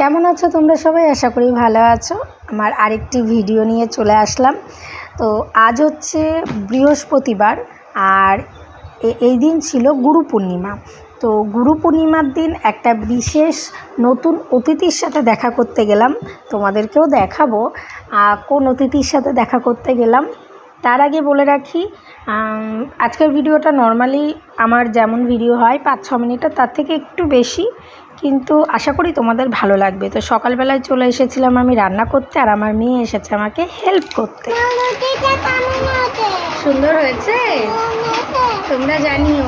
কেমন আছো তোমরা সবাই? আশা করি ভালো আছো। আমার আরেকটি ভিডিও নিয়ে চলে আসলাম। তো আজ হচ্ছে বৃহস্পতিবার আর এই দিন ছিল গুরু পূর্ণিমা। তো গুরু পূর্ণিমার দিন একটা বিশেষ নতুন অতিথির সাথে দেখা করতে গেলাম। তোমাদেরকেও দেখাবো। কোন অতিথির সাথে দেখা করতে গেলাম তার আগে বলে রাখি আজকের ভিডিওটা নর্মালি আমার যেমন ভিডিও হয় পাঁচ ছ মিনিটের তার থেকে একটু বেশি। কিন্তু আশা করি তোমাদের ভালো লাগবে। তো সকালবেলায় চলে এসেছিলাম আমি রান্না করতে আর আমার মেয়ে এসেছে আমাকে হেল্প করতে। সুন্দর হয়েছে? তোমরা জানিও।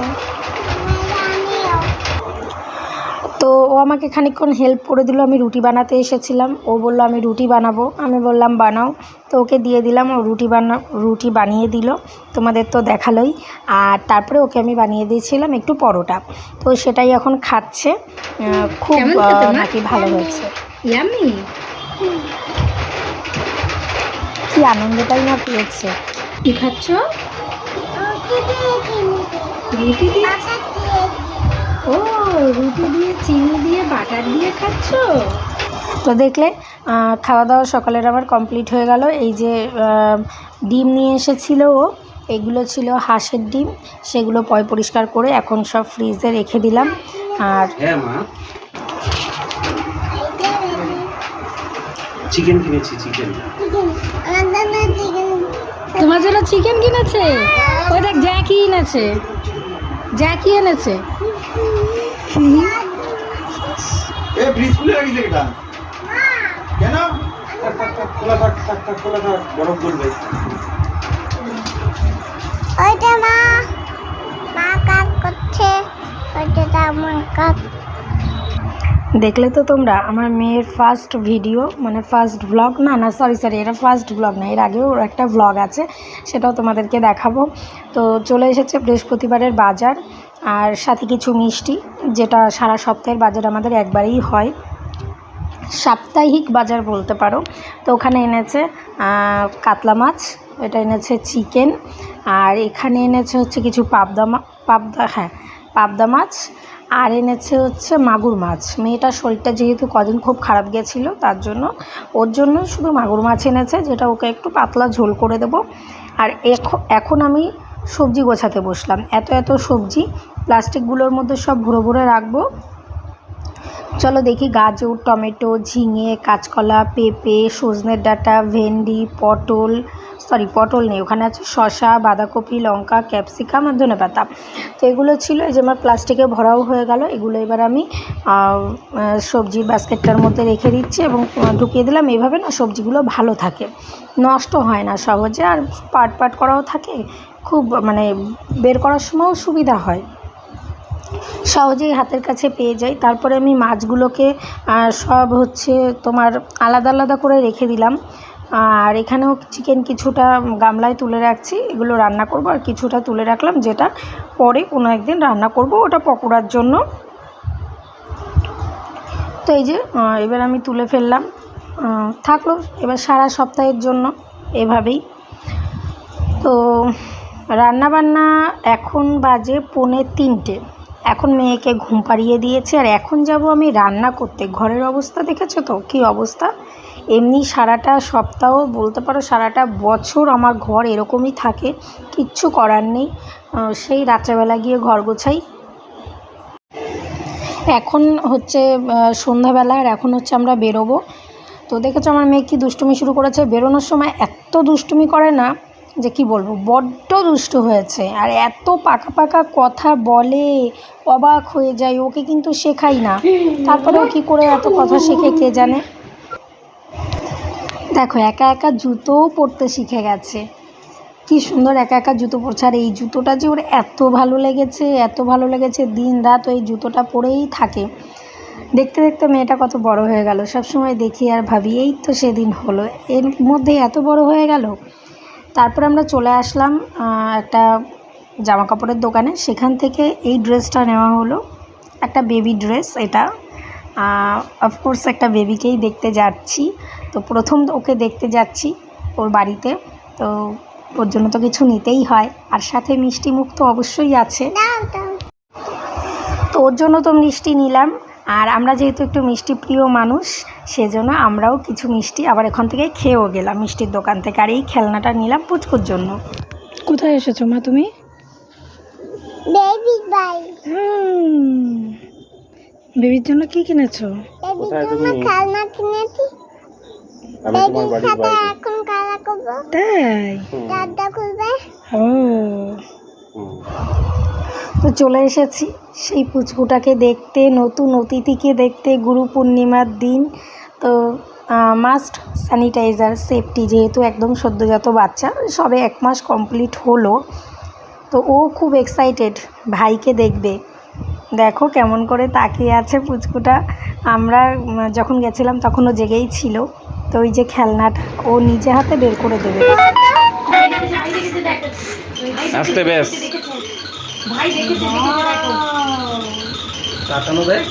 তো ও আমাকে খানিকক্ষণ হেল্প করে দিল। আমি রুটি বানাতে এসেছিলাম। ও বলল আমি রুটি বানাবো। আমি বললাম বানাও। তো ওকে দিয়ে দিলাম। ও রুটি বানা রুটি বানিয়ে দিল। তোমাদের তো দেখালোই। আর তারপরে ওকে আমি বানিয়ে দিয়েছিলাম একটু পরোটা। তো সেটাই এখন খাচ্ছে। খুব? নাকি ভালো হয়েছে। ইয়ামি কি আনন্দটাই না পেয়েছে। কি খাচ্ছ? রুটি দিয়ে ও রুটি দিয়ে চিনি দিয়ে বাটার দিয়ে খাচ্ছ? তো দেখলে খাওয়া দাওয়া সকালের আমার কমপ্লিট হয়ে গেল। এই যে ডিম নিয়ে এসেছিল ও এগুলো ছিল হাঁসের ডিম। সেগুলো পয় পরিষ্কার করে এখন সব ফ্রিজে রেখে দিলাম। আর হ্যাঁ মা। চিকেন কিনেছি চিকেন। তোমার জন্য চিকেন কিনেছে? ওই দেখ জ্যাকি এনেছে জ্যাকি এনেছে। এ ফ্রিজ খুলে রাখিস এটা কেন? থাক, থাক, থাক, খোলা থাক থাক থাক খোলা থাক বরফ করবে ওইটা মা মা কাজ করছে ওইটা আমার কাজ দেখলে তো তোমরা, আমার মেয়ের ফার্স্ট ভিডিও মানে ফার্স্ট ব্লগ না না সরি সরি এটা ফার্স্ট ব্লগ না, এর আগেও একটা ব্লগ আছে, সেটাও তোমাদেরকে দেখাবো। তো চলে এসেছে বৃহস্পতিবারের বাজার, আর সাথে কিছু মিষ্টি, যেটা সারা সপ্তাহের বাজার আমাদের একবারেই হয়। সাপ্তাহিক বাজার বলতে পারো, তো ওখানে এনেছে কাতলা মাছ, এটা এনেছে চিকেন, আর এখানে এনেছে হচ্ছে কিছু পাবদা মা, পাবদা হ্যাঁ পাবদা মাছ আর এনেছে হচ্ছে মাগুর মাছ। মেয়েটার শরীরটা যেহেতু কদিন খুব খারাপ গেছিল, তার জন্য ওর জন্য শুধু মাগুর মাছ এনেছে, যেটা ওকে একটু পাতলা ঝোল করে দেবো। আর এখ- এখন আমি সবজি গোছাতে বসলাম। এত এত সবজি প্লাস্টিকগুলোর মধ্যে সব ভরে ভরে রাখব। চলো দেখি গাজর, টমেটো, ঝিঙে, কাঁচকলা, পেঁপে সজনের ডাঁটা, ভেন্ডি, পটল সরি পটল নেই। ওখানে আছে শসা, বাঁধাকপি, লঙ্কা, ক্যাপসিকাম আর ধনে পাতা তো এগুলো ছিল, এই যে আমার প্লাস্টিকে ভরাও হয়ে গেল। এগুলো এবার আমি সবজির বাস্কেটটার মধ্যে রেখে দিচ্ছি এবং ঢুকিয়ে দিলাম। এইভাবে না সবজিগুলো ভালো থাকে। নষ্ট হয় না সহজে আর পাট পাট করাও থাকে। খুব মানে বের করার সময়ও সুবিধা হয়। সহজেই হাতের কাছে পেয়ে যাই। তারপরে আমি মাছগুলোকে সব হচ্ছে তোমার আলাদা আলাদা করে রেখে দিলাম। আর এখানেও চিকেন কিছুটা গামলায় তুলে রাখছি। এগুলো রান্না করব আর কিছুটা তুলে রাখলাম, যেটা পরে কোনো একদিন রান্না করব, ওটা পকোড়ার জন্য। তো এই যে এবার আমি তুলে ফেললাম। থাকল এবার সারা সপ্তাহের জন্য এভাবেই। তো রান্নাবান্না এখন বাজে পৌনে তিনটে। এখন মেয়েকে ঘুম পাড়িয়ে দিয়েছে, আর এখন যাব আমি রান্না করতে। ঘরের অবস্থা দেখেছ তো? কী অবস্থা? এমনি সারাটা সপ্তাহ বলতে পারো সারাটা বছর আমার ঘর এরকমই থাকে, কিচ্ছু করার নেই। সেই রাত্রেবেলা গিয়ে ঘর গোছাই। এখন হচ্ছে সন্ধ্যাবেলা আর এখন হচ্ছে আমরা বেরোবো। তো দেখেছ আমার মেয়ে কি দুষ্টুমি শুরু করেছে? বেরোনোর সময় এত দুষ্টুমি করে না যে কি বলব, বড্ড দুষ্ট হয়েছে। আর এত পাকা পাকা কথা বলে, অবাক হয়ে যায়, ওকে কিন্তু শেখাই না। তারপরেও কি করে এত কথা শেখে কে জানে? দেখো, একা একা জুতোও পরতে শিখে গেছে। কি সুন্দর একা একা জুতো পরছে আর এই জুতোটা যে ওর এত ভালো লেগেছে, এত ভালো লেগেছে, দিন রাত ওই জুতোটা পরেই থাকে। দেখতে দেখতে মেয়েটা কত বড় হয়ে গেল। সব সময় দেখি আর ভাবি, এই তো সেদিন হলো। এর মধ্যে এত বড় হয়ে গেল? তারপর আমরা চলে আসলাম একটা জামা কাপড়ের দোকানে। সেখান থেকে এই ড্রেসটা নেওয়া হলো। একটা বেবি ড্রেস এটা। অফকোর্স একটা বেবিকেই দেখতে যাচ্ছি। তো প্রথম ওকে দেখতে যাচ্ছি ওর বাড়িতে। তো ওর জন্য তো কিছু নিতেই হয়। আর সাথে মিষ্টি মুখ তো অবশ্যই আছে। তো ওর জন্য তো মিষ্টি নিলাম। আর আমরা যেহেতু একটু মিষ্টি প্রিয় মানুষ সেজন্য আমরাও কিছু মিষ্টি আবার এখান থেকে খেয়েও গেলাম। মিষ্টির দোকান থেকে আর এই খেলনাটা নিলাম পুচকুর জন্য। কোথায় এসেছ মা তুমি? বেবির জন্য কি কিনেছো? খেলনা কিনেছি। আমি তোমার বাড়ির বাইরে। এখন খেলা করব? তাই? দাদা খুলবে ও। তো চলে এসেছি সেই পুচকুটাকে দেখতে নতুন অতিথিকে দেখতে গুরু পূর্ণিমার দিন। তো মাস্ট স্যানিটাইজার সেফটি যেহেতু একদম সদ্যজাত বাচ্চা সবে এক মাস কমপ্লিট হলো। তো ও খুব এক্সাইটেড ভাইকে দেখবে। দেখো কেমন করে তাকিয়ে আছে পুচকুটা। আমরা যখন গেছিলাম তখন ও জেগেই ছিল। তো ওই যে খেলনাটা ও নিজে হাতে বের করে দেবে। আসতে বেশ। দেয়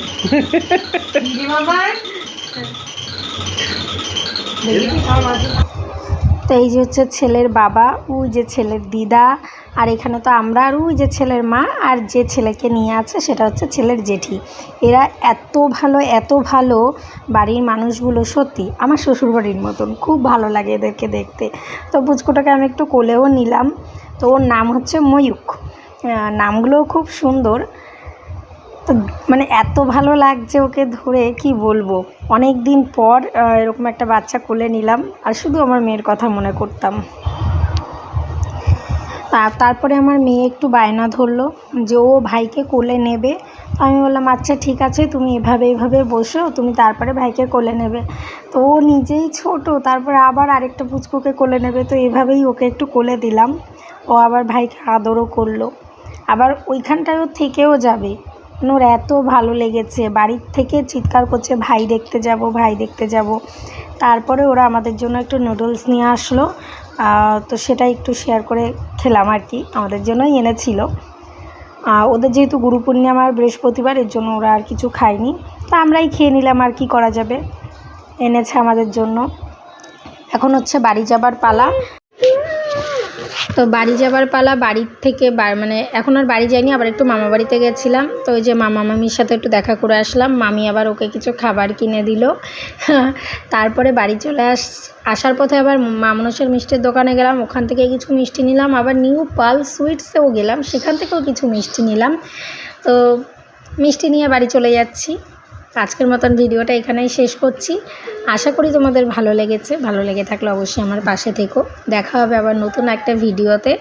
তো এই যে হচ্ছে ছেলের বাবা ওই যে ছেলের দিদা আর এখানে তো আমরা আর ওই যে ছেলের মা আর যে ছেলেকে নিয়ে আছে সেটা হচ্ছে ছেলের জেঠি। এরা এত ভালো এত ভালো বাড়ির মানুষগুলো সত্যি আমার শ্বশুরবাড়ির মতন। খুব ভালো লাগে এদেরকে দেখতে। তো পুচকুটাকে আমি একটু কোলেও নিলাম। তো ওর নাম হচ্ছে ময়ূক নামগুলোও খুব সুন্দর। তো মানে এত ভালো লাগছে ওকে ধরে, কি বলব? অনেক দিন পর এরকম একটা বাচ্চা কোলে নিলাম। আর শুধু আমার মেয়ের কথা মনে করতাম। তারপরে আমার মেয়ে একটু বায়না ধরলো যে, ও ভাইকে কোলে নেবে? তো আমি বললাম আচ্ছা ঠিক আছে, তুমি এভাবে এভাবে বসো, তুমি তারপরে ভাইকে কোলে নেবে। তো ও নিজেই ছোট, তারপরে আবার আরেকটা পুচকুকে কোলে নেবে, তো এভাবেই ওকে একটু কোলে দিলাম। ও আবার ভাইকে আদরও করল। আবার ওইখানটায় ও থেকেও যাবে। ওর এত ভালো লেগেছে, বাড়ির থেকে চিৎকার করছে, ভাই দেখতে যাব, ভাই দেখতে যাব। তারপরে ওরা আমাদের জন্য একটু নুডলস নিয়ে আসলো। তো সেটা একটু শেয়ার করে খেলাম আর কি, আমাদের জন্যই এনেছিল। ওদের যেহেতু গুরু পূর্ণিমা আর বৃহস্পতিবার, এর জন্য ওরা আর কিছু খায়নি। তো আমরাই খেয়ে নিলাম আর কি করা যাবে, এনেছে আমাদের জন্য। এখন হচ্ছে বাড়ি যাবার পালা। তো বাড়ি যাবার পালা বাড়ির থেকে মানে এখন আর বাড়ি যাইনি, আবার একটু মামা বাড়িতে গেছিলাম। তো ওই যে মামা মামির সাথে একটু দেখা করে আসলাম। মামি আবার ওকে কিছু খাবার কিনে দিল। তারপরে বাড়ি চলে আস, আসার পথে আবার মামনসের মিষ্টির দোকানে গেলাম। ওখান থেকে কিছু মিষ্টি নিলাম। আবার নিউ পাল সুইটসেও গেলাম। সেখান থেকেও কিছু মিষ্টি নিলাম। তো মিষ্টি নিয়ে বাড়ি চলে যাচ্ছি। আজকের মতন ভিডিওটা এখানেই শেষ করছি। আশা করি তোমাদের ভালো লেগেছে। ভালো লেগে থাকলে অবশ্যই আমার পাশে থেকো। দেখা হবে আবার নতুন একটা ভিডিওতে।